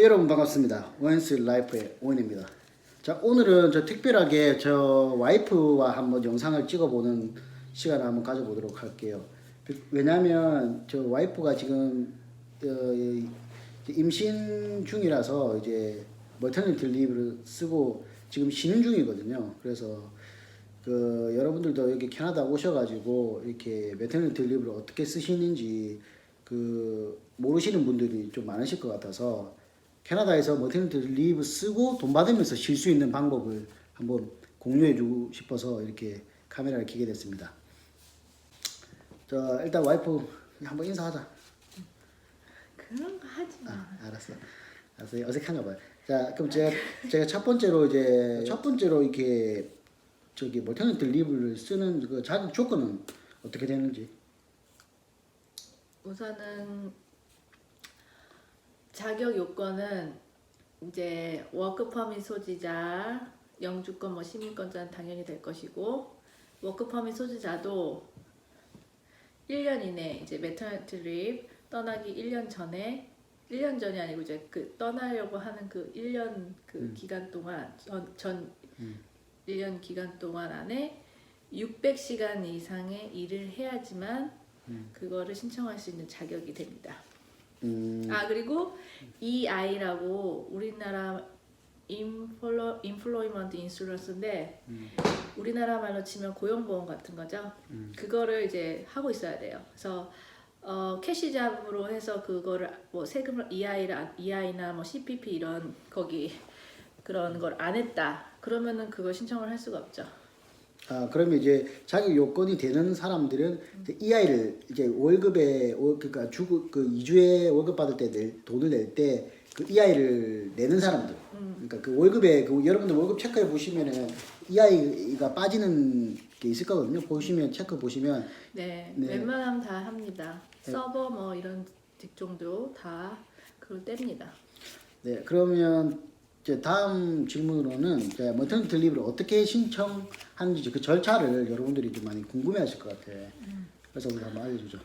예, 여러분 반갑습니다. 원스 라이프의 오은입니다. 자, 오늘은 저 특별하게 저 와이프와 한번 영상을 찍어보는 시간을 한번 가져보도록 할게요. 왜냐하면 저 와이프가 지금 어, 이- 임신 중이라서 이제 머터니티 리브를 쓰고 지금 쉬는 중이거든요. 그래서 그 여러분들도 여기 캐나다 오셔가지고 이렇게 매터니티 리브를 어떻게 쓰시는지 그 모르시는 분들이 좀 많으실 것 같아서 캐나다에서 머터니티 리브 쓰고 돈 받으면서 쉴 수 있는 방법을 한번 공유해 주고 싶어서 이렇게 카메라를 켜게 됐습니다. 자 일단 와이프 한번 인사하자. 그런 거 하지 마. 아, 알았어. 알았어. 어색한가 봐요. 자, 그럼 제가 제가 첫 번째로 이제 첫 번째로 이렇게 저기 머터니티 리브를 쓰는 그 자격 조건은 어떻게 되는지. 우선은 자격 요건은 이제 워크퍼밋 소지자, 영주권 뭐 시민권자는 당연히 될 것이고 워크퍼밋 소지자도 1년 이내 이제 매터니티 립 떠나기 1년 전에 1년 전이 아니고 이제 그 떠나려고 하는 그 1년 그 기간 동안 전, 전 1년 기간 동안 안에 600시간 이상의 일을 해야지만 그거를 신청할 수 있는 자격이 됩니다. 음, 아 그리고 EI라고 우리나라 인플로 인플로이먼트 인슈런스인데 우리나라 말로 치면 고용보험 같은 거죠. 그거를 이제 하고 있어야 돼요. 그래서 어, 캐시잡으로 해서 그거를 뭐 세금을 EI나 EI나 뭐 CPP 이런 거기 그런 걸 안 했다. 그러면은 그걸 신청을 할 수가 없죠. 아 그러면 이제 자격 요건이 되는 사람들은 이제 EI를 이제 월급에 월 그러니까 주그 이주에 월급 받을 때 낼, 돈을 낼 때그 EI를 내는 사람들. 그러니까 그 월급에 그 여러분들 월급 체크해 보시면은 EI가 빠지는 게 있을 거거든요. 보시면 체크 보시면 네, 네. 웬만하면 다 합니다. 서버 뭐 이런 직종도 다 그걸 뗍니다. 네 그러면 이제 다음 질문으로는 이제 머터니티 리브를 어떻게 신청하는지 그 절차를 여러분들이 좀 많이 궁금해하실 것 같아. 그래서 우리 한번 알려주죠.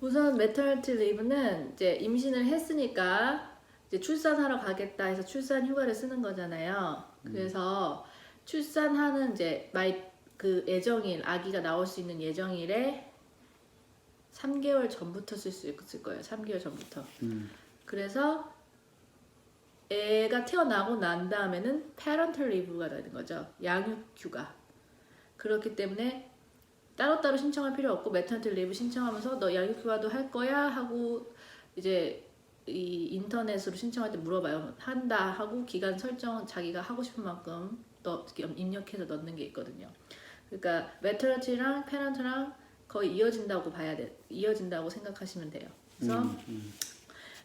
우선 매터니티 리브는 이제 임신을 했으니까 이제 출산하러 가겠다 해서 출산 휴가를 쓰는 거잖아요. 그래서 출산하는 이제 마이 그 예정일 아기가 나올 수 있는 예정일에 3개월 전부터 쓸 수 있을 거예요. 3개월 전부터. 음. 그래서 애가 태어나고 난 다음에는 parental leave가 되는 거죠. 양육 휴가. 그렇기 때문에 따로따로 신청할 필요 없고 매터니티 리브 신청하면서 너 양육 휴가도 할 거야 하고 이제 이 인터넷으로 신청할 때 물어봐요. 한다 하고 기간 설정 자기가 하고 싶은 만큼 너 입력해서 넣는 게 있거든요. 그러니까 매터니티랑 페런트랑 거의 이어진다고 봐야 돼. 이어진다고 생각하시면 돼요. 그래서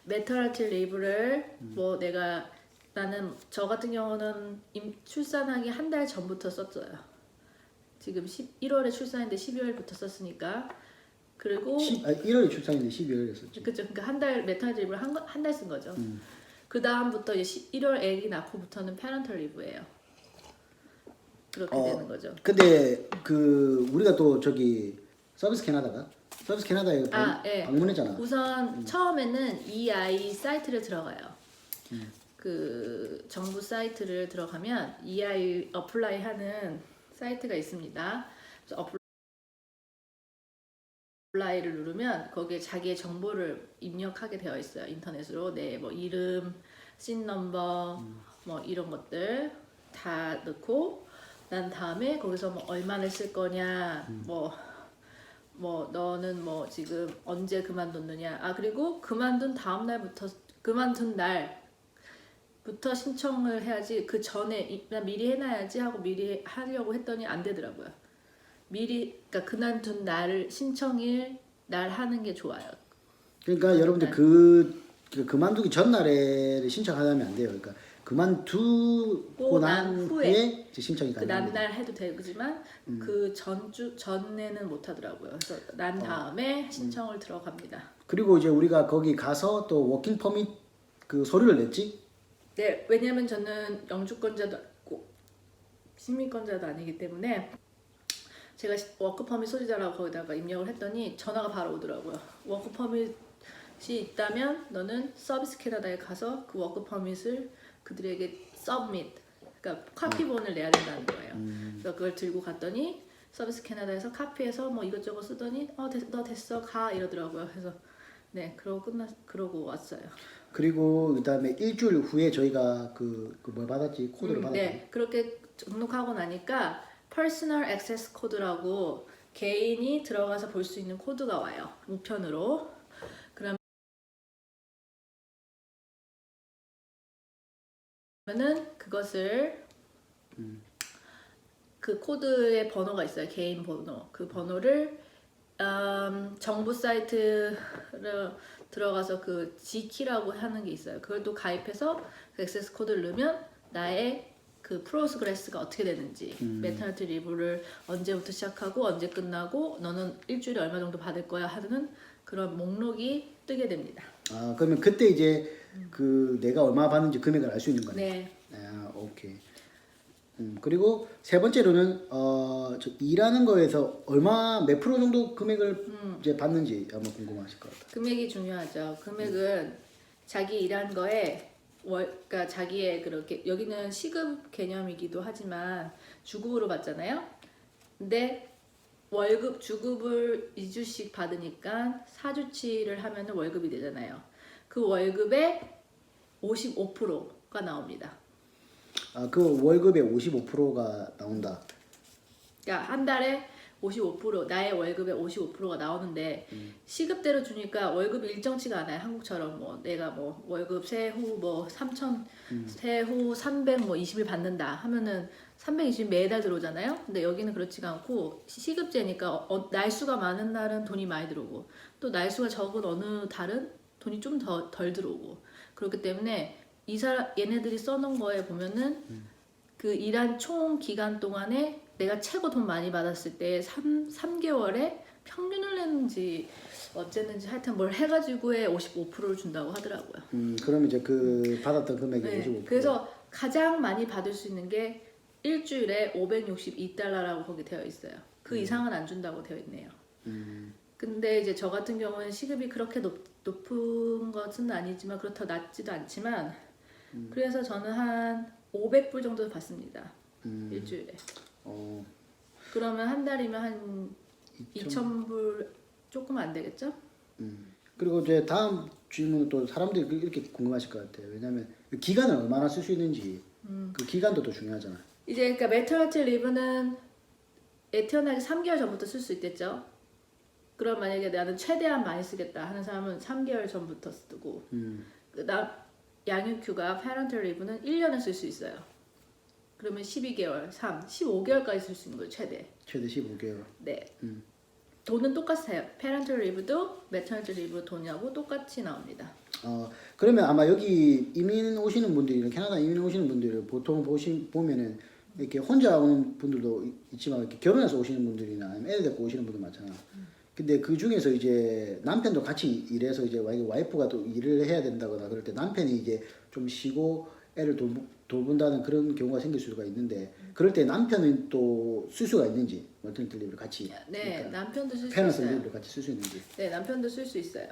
매터니티 리브를 뭐 내가 나는 저 같은 경우는 임, 출산하기 한 달 전부터 썼어요. 지금 11월에 출산했는데 12월부터 썼으니까 그리고 10, 아, 1월에 출산인데 12월에 했었지. 그죠. 그러니까 한달 매터니티 리브를 한달 쓴 거죠. 그 다음부터 이제 1월 애기 낳고부터는 페런털 리브예요. 그렇게 어. 되는 거죠. 근데 그 우리가 또 저기 서비스 캐나다가 서비스 캐나다에 방, 아, 예. 방문했잖아. 우선 처음에는 EI 사이트를 들어가요. 그 정부 사이트를 들어가면 EI 어플라이 하는 사이트가 있습니다. 그래서 어플라이를 누르면 거기에 자기의 정보를 입력하게 되어 있어요. 인터넷으로 내 뭐 이름, 신 넘버 뭐 이런 것들 다 넣고 난 다음에 거기서 뭐 얼마를 쓸 거냐 뭐 뭐 너는 뭐 지금 언제 그만뒀느냐? 아 그리고 그만둔 다음 날부터 그만둔 날부터 신청을 해야지 그 전에 나 미리 해놔야지 하고 미리 하려고 했더니 안 되더라고요. 미리 그러니까 그만둔 날을 신청일 날 하는 게 좋아요. 그러니까 여러분들 그, 그 그만두기 전날에 신청하려면 안 돼요. 그러니까 그만두고 또난난 후에, 이제 신청이 그 가능합니다. 난날 해도 되지만 그 전주 전에는 못 하더라고요 그래서 난 다음에 신청을 들어갑니다 그리고 이제 우리가 거기 가서 또 워킹 퍼밋 그 서류를 냈지. 네, 왜냐면 저는 영주권자도 아니고 시민권자도 아니기 때문에 제가 시- 워크퍼밋 소지자라고 거기다가 입력을 했더니 전화가 바로 오더라고요. 워크퍼밋 있다면 너는 서비스 캐나다에 가서 그 워크 퍼밋을 그들에게 서브밋 그러니까 카피본을 내야 된다는 거예요. 그래서 그걸 들고 갔더니 서비스 캐나다에서 카피해서 뭐 이것저것 쓰더니 어 됐, 너 됐어 가 이러더라고요. 그래서 네 그러고 끝나 그러고 왔어요. 그리고 그다음에 일주일 후에 저희가 그그뭘 받았지 코드를 음, 받았지. 네, 그렇게 등록하고 나니까 Personal Access 코드라고 개인이 들어가서 볼 수 있는 코드가 와요. 우편으로. 그러면은 그것을 그 코드의 번호가 있어요. 개인 번호. 그 번호를 음, 정부 사이트를 들어가서 그 G키라고 하는 게 있어요. 그걸 또 가입해서 그 액세스 코드를 넣으면 나의 그 프로그레스가 어떻게 되는지 메타니티 리뷰를 언제부터 시작하고 언제 끝나고 너는 일주일에 얼마 정도 받을 거야 하는 그런 목록이 뜨게 됩니다. 아 그러면 그때 이제 그 내가 얼마 받는지 금액을 알 수 있는 거네. 네. 아 오케이. 음 그리고 세 번째로는 어 저 일하는 거에서 얼마 몇 프로 정도 금액을 음. 이제 받는지 한번 궁금하실 것 같아요. 금액이 중요하죠. 금액은 자기 일한 거에 월, 그러니까 자기의 그렇게 여기는 시급 개념이기도 하지만 주급으로 받잖아요. 근데 월급 주급을 2주씩 받으니까 4주치를 하면은 월급이 되잖아요. 그 월급의 55%가 나옵니다. 아 그 월급의 55%가 나온다. 그러니까 한 달에 55% 나의 월급의 55%가 나오는데 시급대로 주니까 월급이 일정치가 않아요 한국처럼. 뭐 내가 뭐 월급 세후 뭐 3천 세후 300뭐 20일 받는다 하면은 320 매달 들어오잖아요? 근데 여기는 그렇지가 않고 시급제니까 어, 날수가 많은 날은 돈이 많이 들어오고 또 날수가 적은 어느 달은 돈이 좀 더 덜 들어오고 그렇기 때문에 이 사람 얘네들이 써놓은 거에 보면은 그 일한 총 기간 동안에 내가 최고 돈 많이 받았을 때 3, 3개월에 평균을 냈는지 어쨌는지 하여튼 뭘 해가지고의 55%를 준다고 하더라고요. 음 그럼 이제 그 받았던 금액이 네, 55%. 그래서 가장 많이 받을 수 있는 게 일주일에 562달러라고 거기 되어 있어요. 그 이상은 안 준다고 되어 있네요. 음, 근데 이제 저 같은 경우는 시급이 그렇게 높, 높은 것은 아니지만 그렇다고 낮지도 않지만 그래서 저는 한 500불 정도 받습니다. 음, 일주일에. 어 그러면 한 달이면 한 2,000불 조금 안 되겠죠? 음. 그리고 이제 다음 질문은 또 사람들이 그- 이렇게 궁금하실 것 같아요. 왜냐하면 그 기간을 얼마나 쓸 수 있는지 그 기간도 또 중요하잖아. 이제 그러니까 메터니티 리브는 애 태어나기 3개월 전부터 쓸 수 있겠죠? 그럼 만약에 나는 최대한 많이 쓰겠다 하는 사람은 3개월 전부터 쓰고 음, 나 양육휴가 패런트 리브는 1년을 쓸 수 있어요. 그러면 12개월, 3, 15개월까지 쓸 수 있는 거예요, 최대. 최대 15개월. 네. 음. 돈은 똑같아요. 패런트 리브도 메터니티 리브 돈하고 똑같이 나옵니다. 어 그러면 아마 여기 이민 오시는 분들이 캐나다 이민 오시는 분들을 보통 보시 보면은 이렇게 혼자 오는 분들도 있- 있지만 이렇게 결혼해서 오시는 분들이나 아니면 애들 데리고 오시는 분들 많잖아. 근데 그 중에서 이제 남편도 같이 일해서 이제 와이프가 또 일을 해야 된다거나 그럴 때 남편이 이제 좀 쉬고 애를 돌, 돌본다는 그런 경우가 생길 수가 있는데 그럴 때 남편은 또 쓸 수가 있는지 멀티니트 리브를 같이 네, 남편도 쓸 수 페넌스 있어요. 리브를 같이 쓸 수 있는지 네, 남편도 쓸 수 있어요.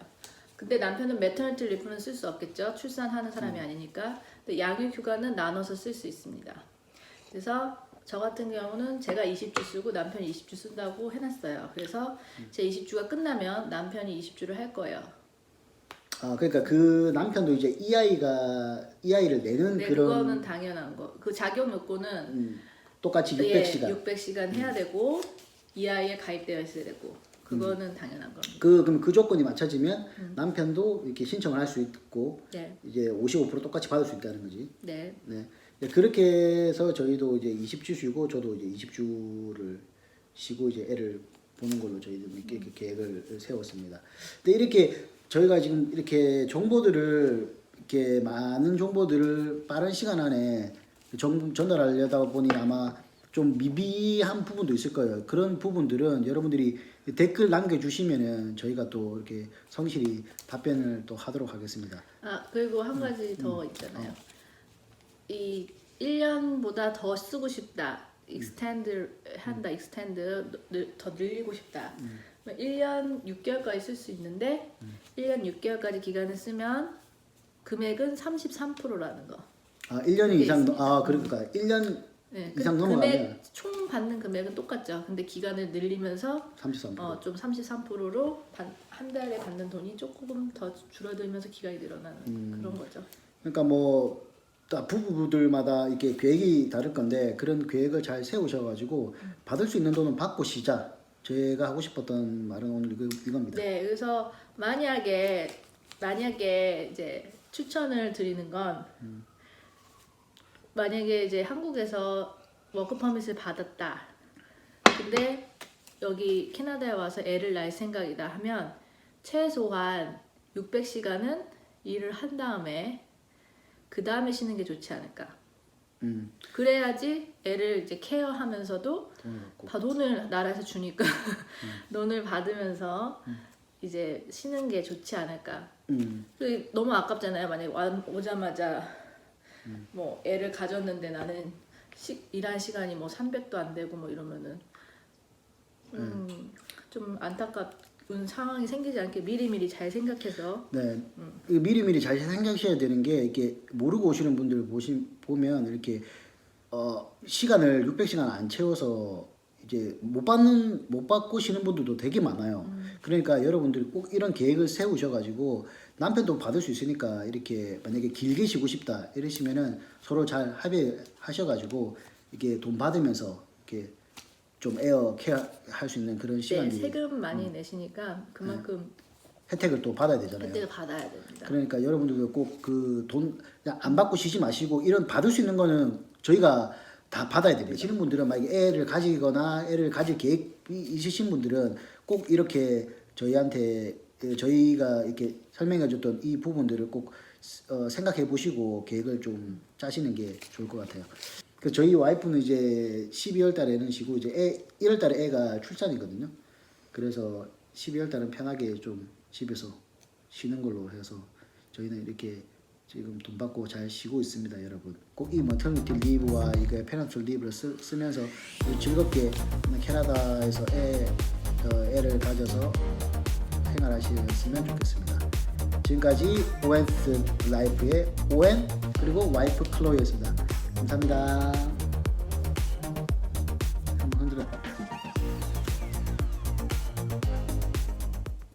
근데 남편은 메터니티 리프는 쓸 수 없겠죠. 출산하는 사람이 아니니까. 근데 양육 휴가는 나눠서 쓸 수 있습니다. 그래서 저 같은 경우는 제가 20주 쓰고 남편이 20주 쓴다고 해놨어요. 그래서 제 20주가 끝나면 남편이 20주를 할 거예요. 아 그러니까 그 남편도 이제 이 아이가 이 아이를 내는 근데 그런 그거는 당연한 거. 그 자격 요건은 음, 똑같이 예, 600시간. 600시간 해야 되고 이 아이에 가입되어 있어야 되고 그거는 당연한 겁니다. 그 그럼 그 조건이 맞춰지면 음. 남편도 이렇게 신청을 할 수 있고 네, 이제 55% 똑같이 받을 수 있다는 거지. 네, 네. 네, 그렇게 해서 저희도 이제 20주 쉬고 저도 이제 20주를 쉬고 이제 애를 보는 걸로 저희도 이렇게, 이렇게 계획을 세웠습니다. 근데 이렇게 저희가 지금 이렇게 정보들을 이렇게 많은 정보들을 빠른 시간 안에 전, 전달하려다 보니 아마 좀 미비한 부분도 있을 거예요. 그런 부분들은 여러분들이 댓글 남겨주시면은 저희가 또 이렇게 성실히 답변을 또 하도록 하겠습니다. 아 그리고 한 가지 더 있잖아요. 이 1년보다 더 쓰고 싶다. 익스텐드 한다. 익스텐드 더 늘리고 싶다. 1년 6개월까지 쓸 수 있는데 1년 6개월까지 기간을 쓰면 금액은 33%라는 거. 아 1년 그게 이상 있습니다. 아 그러니까 1년 네, 이상 넘어가면- 금액 총 받는 금액은 똑같죠. 근데 기간을 늘리면서 33%. 어, 좀 33%로 한 달에 받는 돈이 조금 더 줄어들면서 기간이 늘어나는 음. 그런 거죠. 그러니까 뭐다 부부들마다 이렇게 계획이 다를 건데 그런 계획을 잘 세우셔가지고 받을 수 있는 돈은 받고 시작. 제가 하고 싶었던 말은 오늘 이거, 이겁니다. 네, 그래서 만약에 만약에 이제 추천을 드리는 건 만약에 이제 한국에서 워크 퍼밋을 받았다. 근데 여기 캐나다에 와서 애를 낳을 생각이다 하면 최소한 600시간은 일을 한 다음에 그 다음에 쉬는 게 좋지 않을까. 음, 그래야지 애를 이제 케어하면서도. 다 돈을 나라에서 주니까 돈을 받으면서 이제 쉬는 게 좋지 않을까. 음, 그 너무 아깝잖아요. 만약에 와- 오자마자 뭐 애를 가졌는데 나는 시, 일한 시간이 뭐 300도 안 되고 뭐 이러면은 음, 좀 안타까운 상황이 생기지 않게 미리미리 잘 생각해서 네. 이 미리미리 잘 생각하셔야 되는 게 이렇게 모르고 오시는 분들 보시, 보면 이렇게 어, 시간을 600시간 안 채워서 이제 못 받는 못 받고 쉬는 분들도 되게 많아요. 그러니까 여러분들이 꼭 이런 계획을 세우셔 가지고 남편도 받을 수 있으니까 이렇게 만약에 길게 쉬고 싶다 이러시면은 서로 잘 합의하셔 가지고 이게 돈 받으면서 이렇게 좀 에어 케어 할 수 있는 그런 네, 시간이 세금 많이 내시니까 그만큼 혜택을 또 받아야 되잖아요. 혜택을 받아야 됩니다. 그러니까 여러분들도 꼭 그 돈 안 받고 쉬지 마시고 이런 받을 수 있는 거는 저희가 다 받아야 됩니다. 시는 분들은 만약에 애를 가지거나 애를 가질 계획이 있으신 분들은 꼭 이렇게 저희한테 그 저희가 이렇게 설명해 줬던 이 부분들을 꼭 어, 생각해 보시고 계획을 좀 짜시는 게 좋을 것 같아요. 그 저희 와이프는 이제 12월 달에는 쉬고 이제 애 1월 달에 애가 출산이거든요. 그래서 12월 달은 편하게 좀 집에서 쉬는 걸로 해서 저희는 이렇게 지금 돈 받고 잘 쉬고 있습니다, 여러분. 꼭 이 머터니티 리브와 이거 페넌틀 리브를 쓰, 쓰면서 즐겁게 캐나다에서 애, 어, 애를 가져서 생활하셨으면 좋겠습니다. 지금까지 오웬스 라이프의 오웬 그리고 와이프 클로이였습니다. 감사합니다.